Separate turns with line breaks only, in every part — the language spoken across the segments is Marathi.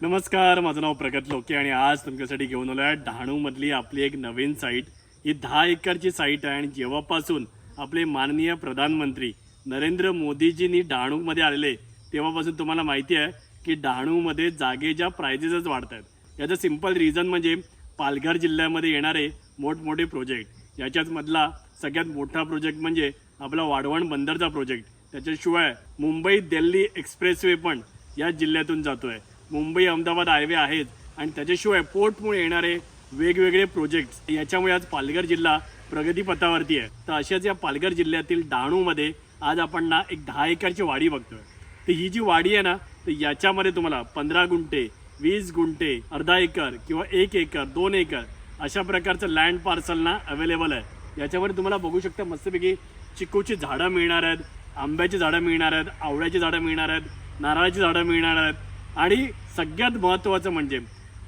नमस्कार माझं नाव प्रगत लोके आणि आज तुमच्यासाठी घेऊन आलो आहे डहाणूमधली आपली एक नवीन साईट ही दहा एकरची साईट आहे आणि जेव्हापासून आपले माननीय प्रधानमंत्री नरेंद्र मोदीजींनी डहाणूमध्ये आलेले तेव्हापासून तुम्हाला माहिती आहे की डहाणूमध्ये जागेच्या प्रायजेसच वाढत आहेत याचं सिंपल रिझन म्हणजे पालघर जिल्ह्यामध्ये येणारे मोठमोठे प्रोजेक्ट याच्याचमधला सगळ्यात मोठा प्रोजेक्ट म्हणजे आपला वाढवण बंदरचा प्रोजेक्ट त्याच्याशिवाय मुंबई दिल्ली एक्सप्रेसवे पण या जिल्ह्यातून जातो आहे मुंबई अहमदाबाद हायवे आहेत आणि त्याच्याशिवाय पोर्टमुळे येणारे वेगवेगळे प्रोजेक्ट्स. याच्यामुळे आज पालघर जिल्हा प्रगतीपथावरती आहे. तर अशाच या पालघर जिल्ह्यातील डहाणूमध्ये आज आपण ना एक दहा एकरची वाडी बघतोय. तर ही जी वाडी आहे ना तर याच्यामध्ये तुम्हाला पंधरा गुंठे वीस गुंठे अर्धा एकर किंवा एक एकर दोन एकर अशा प्रकारचं लँड पार्सल ना अवेलेबल आहे. याच्यामध्ये तुम्हाला बघू शकता मस्तपैकी चिकूची झाडं मिळणार आहेत आंब्याची झाडं मिळणार आहेत आवळ्याची झाडं मिळणार आहेत नारळाची झाडं मिळणार आहेत. आणि सगळ्यात महत्त्वाचं म्हणजे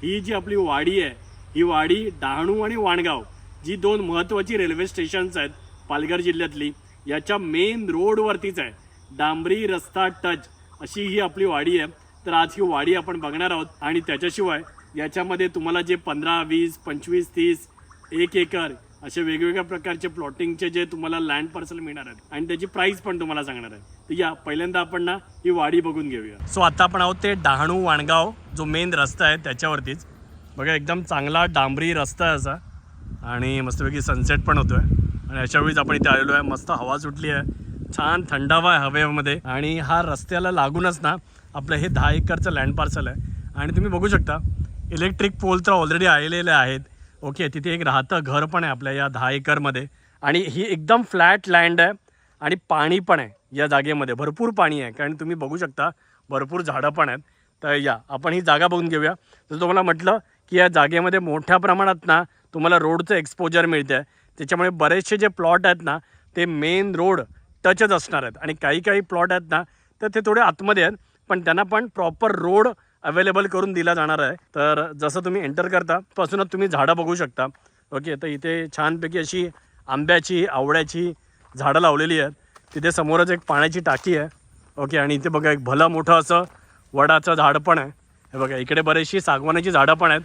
ही जी आपली वाडी आहे ही वाडी डहाणू आणि वाणगाव जी दोन महत्त्वाची रेल्वे स्टेशन्स आहेत पालघर जिल्ह्यातली याच्या मेन रोडवरतीच आहे. डांबरी रस्ता टच अशी ही आपली वाडी आहे. तर आज ही वाडी आपण बघणार आहोत आणि त्याच्याशिवाय याच्यामध्ये तुम्हाला जे पंधरा वीस पंचवीस तीस एक एकर असे वेगवेगळ्या प्रकारचे प्लॉटिंगचे जे तुम्हाला लँड पार्सल मिळणार आहेत. आणि त्याची प्राईस पण तुम्हाला सांगणार आहे तर या पहिल्यांदा आपण ना ही वाडी बघून घेऊया. सो आता आपण आहोत ते डहाणू वाणगाव जो मेन रस्ता आहे त्याच्यावरतीच. बघा एकदम चांगला डांबरी रस्ता आहे असा. आणि मस्तपैकी सनसेट पण होतोय. आणि अशा वेळीच आपण इथे आलेलो आहे. मस्त हवा सुटली आहे. छान थंडावा आहे हवेमध्ये. आणि हा रस्त्याला लागूनच ना आपलं हे दहा एकरचं लँड पार्सल आहे. आणि तुम्ही बघू शकता इलेक्ट्रिक पोल तर ऑलरेडी आलेले आहेत. ओके तिथे एक राहतं घर पण आहे आपल्या या दहा एकरमध्ये. आणि ही एकदम फ्लॅट लँड आहे. आणि पाणी पण आहे या जागेमध्ये. भरपूर पाणी आहे. कारण तुम्ही बघू शकता भरपूर झाडं पण आहेत. तर या आपण ही जागा बघून घेऊया. जसं तुम्हाला म्हटलं की या जागेमध्ये मोठ्या प्रमाणात ना तुम्हाला रोडचं एक्सपोजर मिळतं. आहे त्याच्यामुळे बरेचसे जे प्लॉट आहेत ना ते मेन रोड टचच असणार आहेत. आणि काही काही प्लॉट आहेत ना तर ते थोडे आतमध्ये आहेत. पण त्यांना पण प्रॉपर रोड अवेलेबल करून दिला जाणार आहे. तर जसं तुम्ही एंटर करता पासूनच तुम्ही झाडं बघू शकता. ओके तर इथे छानपैकी अशी आंब्याची आवळ्याची झाडं लावलेली आहेत. तिथे समोरच एक पाण्याची टाकी आहे. ओके आणि इथे बघा एक भलं मोठं असं वडाचं झाड पण आहे. हे बघा इकडे बरेचशी सागवानाची झाडं पण आहेत.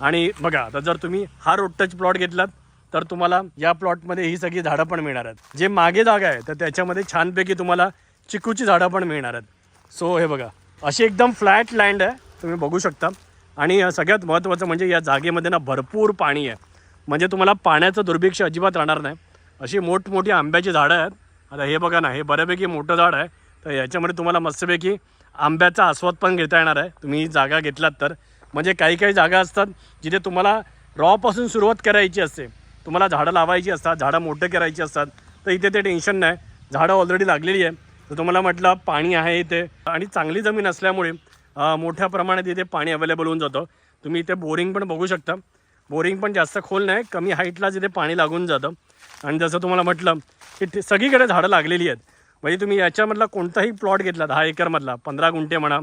आणि बघा आता जर तुम्ही हा रोड टच प्लॉट घेतलात तर तुम्हाला या प्लॉटमध्ये ही सगळी झाडं पण मिळणार आहेत. जे मागे जागा आहे तर त्याच्यामध्ये छानपैकी तुम्हाला चिकूची झाडं पण मिळणार आहेत. सो हे बघा अशी एकदम फ्लॅट लँड आहे तुम्ही बघू शकता. आणि सगळ्यात महत्त्वाचं म्हणजे या जागेमध्ये ना भरपूर पाणी आहे. म्हणजे तुम्हाला पाण्याचं दुर्भिक्ष अजिबात राहणार नाही. अशी मोठमोठी आंब्याची झाडं आहेत. आता हे बघा ना हे बऱ्यापैकी मोठं झाड आहे. तर याच्यामध्ये तुम्हाला मस्तपैकी आंब्याचा आस्वाद पण घेता येणार आहे. तुम्ही जागा घेतलात तर. म्हणजे काही काही जागा असतात जिथे तुम्हाला रॉपासून सुरुवात करायची असते. तुम्हाला झाडं लावायची असतात झाडं मोठे करायची असतात. तर इथे ते टेन्शन नाही. झाडं ऑलरेडी लागलेली आहे तर तुम्हाला म्हटलं पाणी आहे इथे. आणि चांगली जमीन असल्यामुळे मोठ्या प्रमाणात इथे पाणी अवेलेबल होऊन जातं. तुम्ही इथे बोरिंग पण बघू शकता. बोरिंग पण जास्त खोल नाही कमी हाईटला जिथे पाणी लागून जातं. आणि जसं तुम्हाला म्हटलं की ते सगळीकडे झाडं लागलेली आहेत. म्हणजे तुम्ही याच्यामधला कोणताही प्लॉट घेतला दहा एकरमधला पंधरा गुंठे म्हणा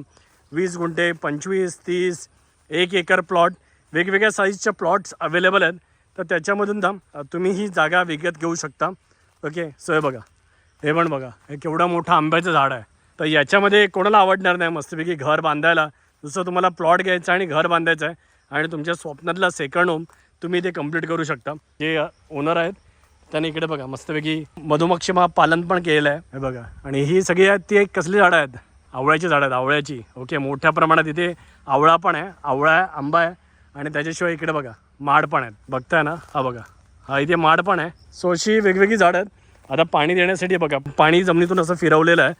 वीस गुंठे पंचवीस तीस एक एकर प्लॉट वेगवेगळ्या साईजच्या प्लॉट्स अवेलेबल आहेत. तर त्याच्यामधून तुम्ही ही जागा विकत घेऊ शकता. ओके सोय बघा हे पण बघा हे केवढं मोठं आंब्याचं झाड आहे. तर याच्यामध्ये कोणाला आवडणार नाही मस्तपैकी घर बांधायला. जसं तुम्हाला प्लॉट घ्यायचा आणि घर बांधायचं आहे आणि तुमच्या स्वप्नातला सेकंड होम तुम्ही ते कंप्लीट करू शकता. जे ओनर आहेत. त्याने इकडे बघा मस्तपैकी मधुमक्षी पालन पण केलेलं आहे. हे बघा. आणि ही सगळी आहेत ती एक कसली झाडं आहेत? आवळ्याची झाडं आहेत आवळ्याची. ओके मोठ्या प्रमाणात इथे आवळा पण आहे आवळा आहे आंबा आहे. आणि त्याच्याशिवाय इकडे बघा माड पण आहेत. बघताय ना? हा बघा. हा इथे माड पण आहे. सो अशी वेगवेगळी झाडं आहेत. आता पाणी देण्यासाठी बघा पाणी जमिनीतून असं फिरवलेलं आहे.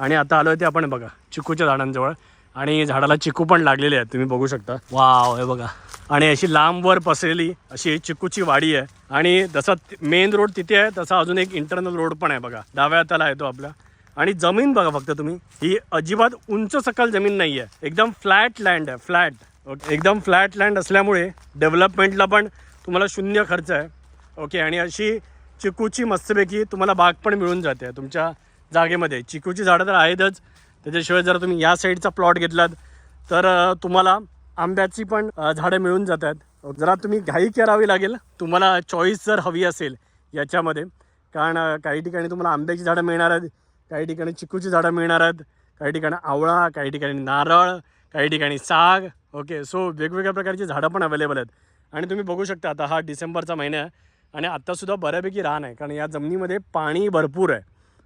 आणि आता आलो ते आपण बघा चिकूच्या झाडांजवळ. आणि झाडाला चिकू पण लागलेले आहेत तुम्ही बघू शकता. वाव हे बघा. आणि अशी लांबवर पसरलेली अशी चिकूची वाडी आहे. आणि जसा मेन रोड तिथे आहे तसा अजून एक इंटरनल रोड पण आहे बघा. डाव्या हाताला आहे तो आपला. आणि जमीन बघा फक्त तुम्ही. ही अजिबात उंच सकल जमीन नाही आहे एकदम फ्लॅट लँड आहे फ्लॅट ओके एकदम फ्लॅट लँड असल्यामुळे डेव्हलपमेंटला पण तुम्हाला शून्य खर्च आहे. ओके आणि अशी चिकूची मस्तपैकी तुम्हाला बाग पण मिळून जाते तुमच्या जागेमध्ये. चिकूची झाडं तर आहेतच त्याच्याशिवाय जर तुम्ही या साईडचा प्लॉट घेतलात तर तुम्हाला आंब्याची पण झाडं मिळून जातात. जरा तुम्ही घाई करावी लागेल. तुम्हाला चॉईस जर हवी असेल याच्यामध्ये कारण काही ठिकाणी तुम्हाला आंब्याची झाडं मिळणार आहेत काही ठिकाणी चिकूची झाडं मिळणार आहेत काही ठिकाणी आवळा काही ठिकाणी नारळ काही ठिकाणी साग ओके. सो वेगवेगळ्या प्रकारची झाडं पण अवेलेबल आहेत. आणि तुम्ही बघू शकता आता हा डिसेंबरचा महिना आहे आणि आत्तासुद्धा बऱ्यापैकी रान आहे कारण या जमिनीमध्ये पाणी भरपूर आहे.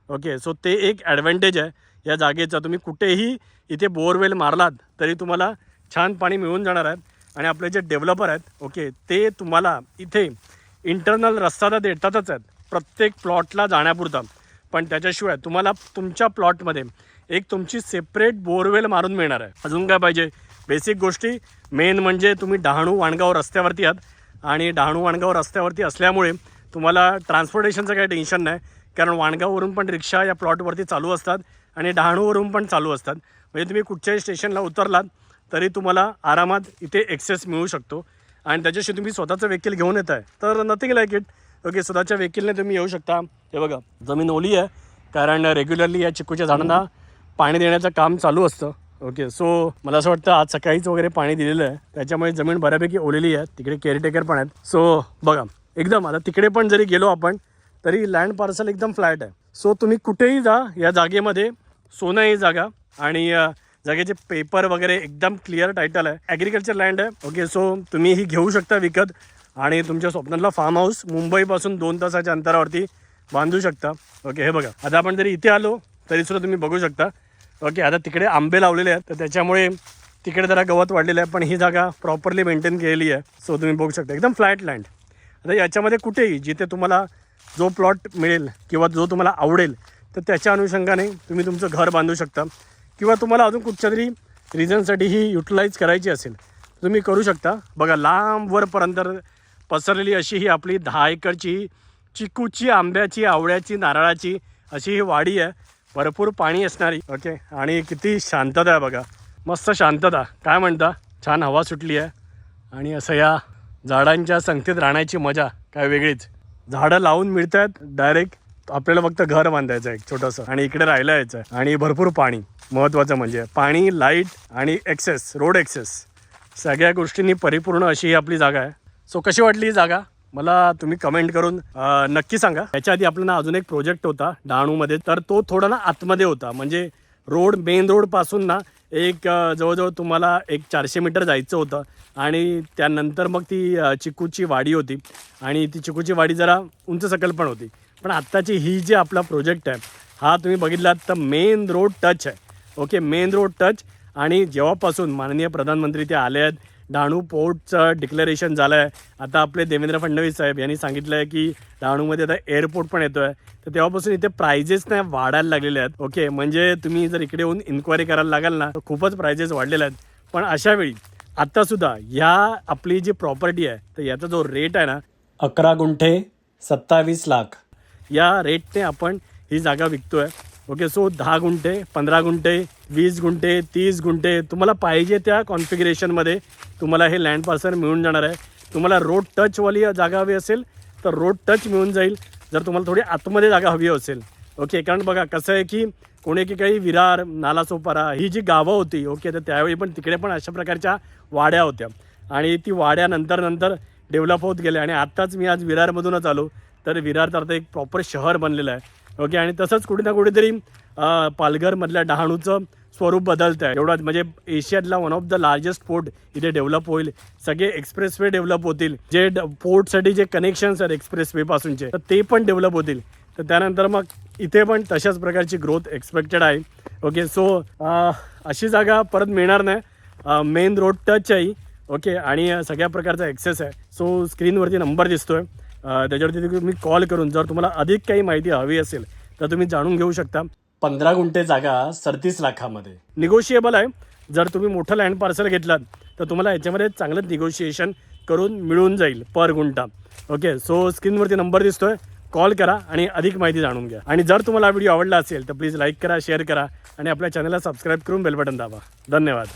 ओके. सो ते एक ॲडव्हान्टेज आहे. या जागेचा तुम्ही कुठेही इथे बोरवेल मारलात तरी तुम्हाला छान पाणी मिळून जाणार आहे. आणि आपले जे डेव्हलपर आहेत ओके ते तुम्हाला इथे इंटरनल रस्ता तर देतातच आहेत प्रत्येक प्लॉटला जाण्यापुरता. पण त्याच्याशिवाय तुम्हाला तुमच्या प्लॉटमध्ये एक तुमची सेपरेट बोरवेल मारून मिळणार आहे. अजून काय पाहिजे? बेसिक गोष्टी. मेन म्हणजे तुम्ही डहाणू वाणगाव रस्त्यावरती आहात. आणि डहाणू वाणगाव रस्त्यावरती असल्यामुळे तुम्हाला ट्रान्सपोर्टेशनचं काही टेन्शन नाही. कारण वाणगाववरून पण रिक्षा या प्लॉटवरती चालू असतात. आणि डहाणूवरून पण चालू असतात. म्हणजे तुम्ही कुठच्याही स्टेशनला उतरलात तरी तुम्हाला आरामात इथे एक्सेस मिळू शकतो. आणि त्याच्याशी तुम्ही स्वतःचं वेहिकल घेऊन येत आहे तर नथिंग लाईक इट ओके स्वतःच्या वेहिकलने तुम्ही येऊ शकता. हे बघा जमीन ओली आहे कारण रेग्युलरली या चिकूच्या झाडांना पाणी देण्याचं काम चालू असतं. ओके सो मला असं वाटतं आज सकाळीच वगैरे पाणी दिलेलं आहे. त्याच्यामुळे जमीन बऱ्यापैकी ओलेली आहे. तिकडे केअरटेकर पण आहेत. सो बघा एकदम आता तिकडे पण जरी गेलो आपण तरी लँड पार्सल एकदम फ्लॅट आहे. सो तुम्ही कुठेही जा या जागेमध्ये. सोनं ही जागा. आणि जागेचे पेपर वगैरे एकदम क्लिअर टायटल आहे. ॲग्रिकल्चर लँड आहे. ओके सो तुम्ही ही घेऊ शकता विकत. आणि तुमच्या स्वप्नातला फार्म हाऊस मुंबईपासून दोन तासाच्या अंतरावरती बांधू शकता. ओके हे बघा. आता आपण जरी इथे आलो तरी सुद्धा तुम्ही बघू शकता. ओके आता तिकडे आंबे लावलेले आहेत. तर त्याच्यामुळे तिकडे जरा गवत वाढलेलं आहे. पण ही जागा प्रॉपरली मेंटेन केलेली आहे. सो तुम्ही बघू शकता. एकदम फ्लॅट लँड आता याच्यामध्ये कुठेही जिथे तुम्हाला जो प्लॉट मिळेल किंवा जो तुम्हाला आवडेल तर त्याच्या अनुषंगाने तुम्ही तुमचं घर बांधू शकता. किंवा तुम्हाला अजून कुठच्या तरी रिझनसाठी ही युटिलाईज करायची असेल तुम्ही करू शकता. बघा लांबवरपर्यंत पसरलेली अशी ही आपली दहा एकरची चिकूची आंब्याची आवळ्याची नारळाची अशी ही वाडी आहे. भरपूर पाणी असणारी. ओके? आणि किती शांतता आहे बघा. मस्त शांतता. काय म्हणता? छान हवा सुटली आहे. आणि असं या झाडांच्या संगतीत राहण्याची मजा काय वेगळीच. झाडं लावून मिळत आहेत डायरेक्ट आपल्याला फक्त घर बांधायचं आहे एक छोटंसं. आणि इकडे राहायला यायचं आहे. आणि भरपूर पाणी महत्त्वाचं म्हणजे पाणी लाइट आणि एक्सेस रोड एक्सेस सगळ्या गोष्टींनी परिपूर्ण अशी ही आपली जागा आहे. सो कशी वाटली ही जागा? मला तुम्ही कमेंट करून अं, नक्की सांगा. याच्या आधी आपला ना अजून एक प्रोजेक्ट होता डहाणूमध्ये. तर तो थोडा ना आतमध्ये होता. म्हणजे रोड मेन रोडपासून ना एक जवळजवळ तुम्हाला एक चारशे मीटर जायचं होतं आणि त्यानंतर मग ती चिकूची वाडी होती आणि ती चिकूची वाडी जरा उंच सकल पण होती. पण आत्ताची ही जी आपला प्रोजेक्ट आहे हा तुम्ही बघितलात तर मेन रोड टच आहे. ओके मेन रोड टच आणि जेव्हापासून माननीय प्रधानमंत्री ते आले आहेत डहाणू पोर्टचं डिक्लेरेशन झालं आहे आता आपले देवेंद्र फडणवीस साहेब यांनी सांगितलं आहे की डहाणूमध्ये आता एअरपोर्ट पण येतो आहे तर तेव्हापासून इथे प्रायझेस नाही वाढायला लागलेले आहेत. ओके म्हणजे तुम्ही जर इकडे येऊन इन्क्वायरी करायला लागाल ना तर खूपच प्रायझेस वाढलेले आहेत. पण अशावेळी आत्तासुद्धा ह्या आपली जी प्रॉपर्टी आहे तर याचा जो रेट आहे ना अकरा गुंठे सत्तावीस लाख. या रेटने आपण ही जागा विकतोय. ओके सो दहा गुंठे पंधरा गुंठे वीस गुंठे तीस गुंठे तुम्हाला पाहिजे त्या कॉन्फिगरेशनमध्ये तुम्हाला हे लँड पार्सल मिळून जाणार आहे. तुम्हाला रोड टचवाली जागा हवी असेल तर रोड टच मिळून जाईल. जर तुम्हाला थोडी आतमध्ये जागा हवी असेल ओके कारण बघा कसं आहे की कोणी की काही विरार नालासोपारा ही जी गावं होती ओके तर त्यावेळी पण तिकडे पण अशा प्रकारच्या वाड्या होत्या. आणि ती वाड्या नंतर नंतर डेव्हलप होत गेल्या. आणि आत्ताच मी आज विरारमधूनच आलो. तर विरार तर आता एक प्रॉपर शहर बनलेलं आहे. ओके आणि तसंच कुठे ना कुठेतरी पालघरमधल्या डहाणूचं स्वरूप बदलतं आहे एवढंच म्हणजे एशियातला one of the largest port इथे डेव्हलप होईल. सगळे एक्सप्रेसवे डेव्हलप होतील. जे पोर्टसाठी जे कनेक्शन्स आहेत एक्सप्रेसवेपासूनचे तर ते पण डेव्हलप होतील. तर त्यानंतर मग इथे पण तशाच प्रकारची ग्रोथ एक्सपेक्टेड आहे. ओके सो अशी जागा परत मिळणार नाही. मेन रोड टच आहे ओके आणि सगळ्या प्रकारचा ॲक्सेस आहे. सो स्क्रीनवरती नंबर दिसतोय. आहे त्याच्यावरती तुम्ही कॉल करून जर तुम्हाला अधिक काही माहिती हवी असेल तर तुम्ही जाणून घेऊ शकता. पंधरा गुंठे जागा सदतीस लाखामध्ये. निगोशिएबल आहे. जर तुम्ही मोठं लँड पार्सल घेतलात तर तुम्हाला याच्यामध्ये चांगलं निगोशिएशन करून मिळून जाईल पर गुंठा. ओके सो स्क्रीनवरती नंबर दिसतोय. कॉल करा आणि अधिक माहिती जाणून घ्या. आणि जर तुम्हाला हा व्हिडिओ आवडला असेल तर प्लीज लाईक करा शेअर करा आणि आपल्या चॅनलला सबस्क्राईब करून बेल बटन दाबा. धन्यवाद.